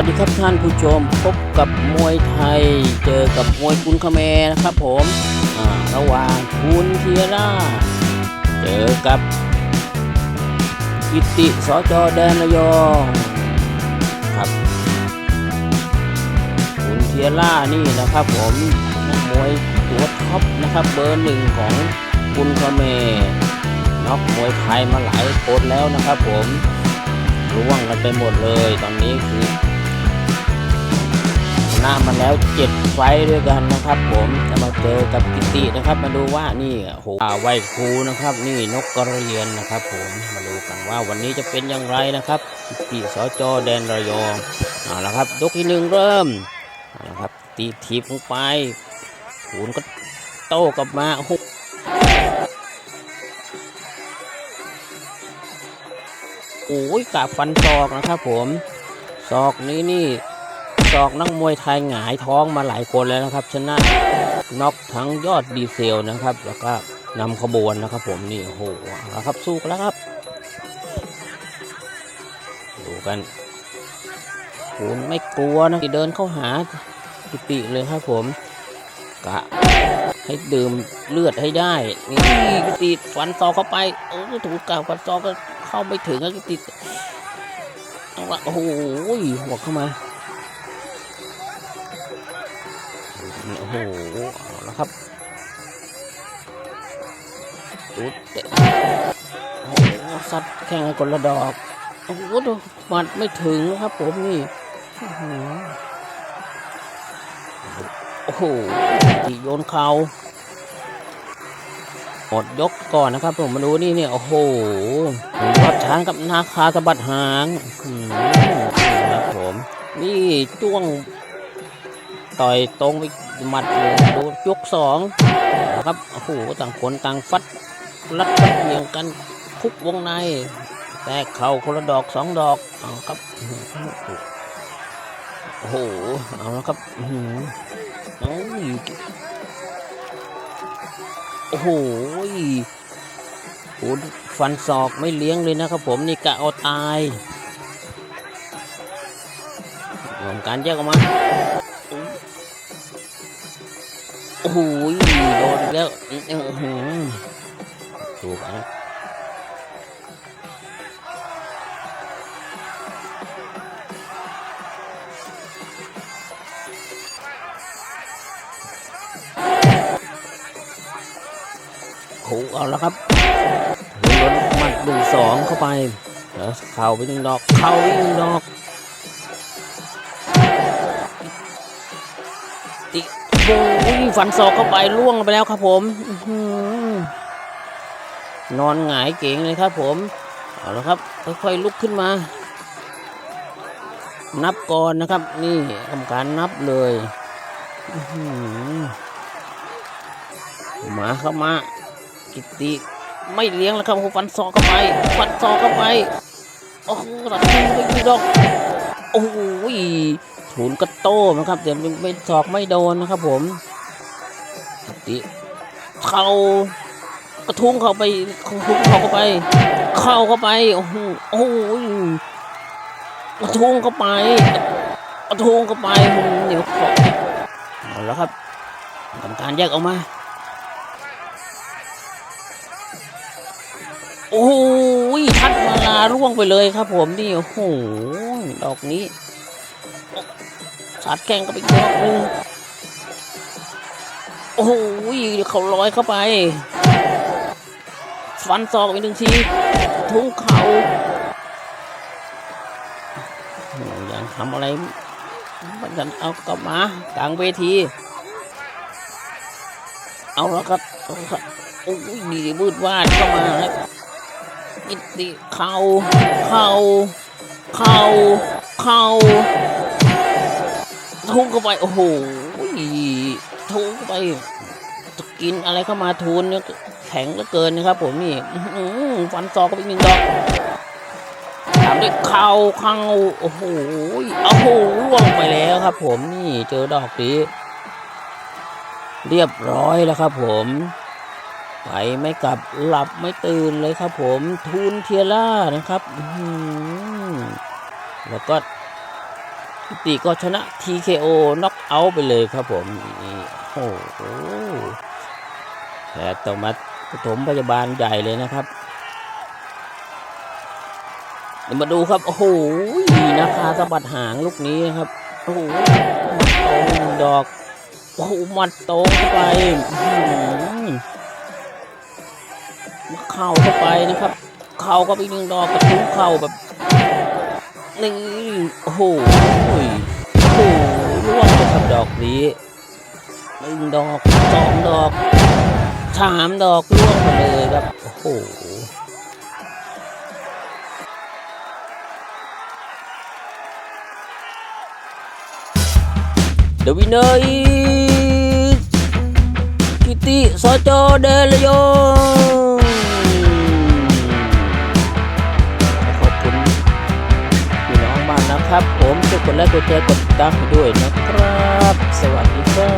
วัสดีครับท่านผู้ชมพบกับมวยไทย เจอกับมวยคุณคาเมนะครับผมระหว่างคุณเทียร่า เจอกับกิติสจแดนระยองครับคุณเทียร่านี่นะครับผมนักมวยตัวท็อปนะครับเบอร์หนึ่งของคุณคาเมน็อกมวยไทยมาหลายคนแล้วนะครับผมร่วงกันไปหมดเลยตอนนี้คือ นะ มาแล้วเจ็ดไฟด้วยกันนะครับผมจะมาเจอกับกิตินะครับ มาดูว่านี่โอ้โหอ่าไวครูนะครับ นี่นกกระเรียนนะครับ ผมมาดูกันว่าวันนี้จะเป็นอย่างไรนะครับกิติสจแดนระยองเอาละครับยกที่หนึ่งเริ่มเอาละครับ ตีทีบลงไปหูนก็โต้กลับมาโอ้โหโอ้ยกาฟันศอกนะครับผมศอกนี้นี่ ศอกนักมวยไทยหงายท้องมาหลายคนแล้วนะครับ ชนะน็อกทั้งยอดดีเซลนะครับ แล้วก็นำขบวนนะครับ ผมนี่โอ้โหครับสู้กันแล้วครับดูกันคุณไม่กลัวนะเดินเข้าหากิติเลยครับผมกะให้ดื่มเลือดให้ได้ นี่กิติฟันศอกเข้าไปโอ้ถูกกาฟันศอกก็เข้าไม่ถึงก็ติดเอาละโอ้โหหัวเข้ามา โอ้โหเอาละครับตุ๊ดเตะโอ้โหซัดแข่งกันละดอกโอ้โหดูมัดไม่ถึงนะครับผมนี่โอ้โหตีโยนเข่าหมดยกก่อนนะครับ ผมมาดูนี่เนี่ยโอ้โหยอดช้างกับนาคาสะบัดหางครับผม นี่จ้วง ต่อยตรงไปหมัดลยดูยกสองนะครับโอ้โหต่างคนต่างฟัดรัดฟัดเหนียงกันคุกวงใน แต่เข่าคนละดอกสองดอกเอาครับโอ้โหเอาละครับโอ้ยโอ้โหโอ้ฟันศอกไม่เลี้ยงเลยนะครับผมนี่กะเอาตายรวมการแยกออกมา โอ้โหโดนแล้วอื้อหือถูกนะโอ้โหเอาแล้วครับโดนหมัดหนึ่งสองเข้าไปแล้วเข่าไปหนึ่งดอก เข่าไปหนึ่งดอก โอ้ยฟันศอกเข้าไปล่วงไปแล้วครับผมนอนหงายเก่งเลยครับ ผมเอาละครับค่อยๆลุกขึ้นมา นับก่อนนะครับ นี่ทำการนับเลยหมาเข้ามา กิติไม่เลี้ยงแล้วครับฟันศอกเข้าไปฟันศอกเข้าไปโอ้โหตัดทิ้งไปดอกโอ้โหถูนกระโต้นะครับแต่ไม่ศอกไม่โดนนะครับ ผมติเข้ากระทุ้งเข้าไปกระทุ้งเข้าไป เข้าเข้าไปโอ้โหโอ้โหกระทุ้งเข้าไปกระทุ้งเข้าไปเดี๋ยวขอเอาแล้วครับทำการแยกออกมาโอ้ยทัดมาลาร่วงไปเลยครับผมนี่โอ้โหดอกนี้าดแข้งก็ไปอีกดอกหนึงโอ้โหเขาลอยเข้าไป ฟันศอกอีกหนึ่งที ทุ่งเขาอ้ยังทำอะไรมันกันเอากลับมากลางเวที เอาแล้วครับเอาละครับโอ้ยดีมืดวาดเข้ามาแล้วอิติเขาเขาเขาเขา ทุ่งเข้าไป โอ้โหทุ่งเข้าไปจะกินอะไรเข้ามาทุนเนี่ยแข็งเหลือเกินนะครับ ผมนี่ฟันซอกก็ไปหนึ่งดอกตามด้วยเข่าเข่าโอ้โหโอ้โหล่วงไปแล้วครับ ผมนี่เจอดอกนี้เรียบร้อยแล้วครับ ผมไปไม่กลับหลับไม่ตื่นเลยครับ ผมทุนเทียร่านะครับแล้วก็ พิติก็ชนะ TKO น็อกเอาท์ไปเลยครับผมโอ้โหแพทย์ต้องมาปฐมพยาบาลใหญ่เลยนะครับเดี๋ยวมาดูครับ โอ้โหนาคาสะบัดหางลูกนี้นะครับ โอ้โหหมัดตรงดอก โอ้โหหมัดโตเข้าไปเข่าเข้าไปนะครับ เข่าก็ไปหนึ่งดอกกระทุ้งเข่าแบบ นี่โอ้โหโอ้โหร่วงครับดอกนี้หนึ่งดอกสองดอกสามดอกร่วงไปเลยครับ โอ้โห The winner is กิติสจเดลโย กดแชร์กดติดตามให้ด้วยนะครับ สวัสดีครับ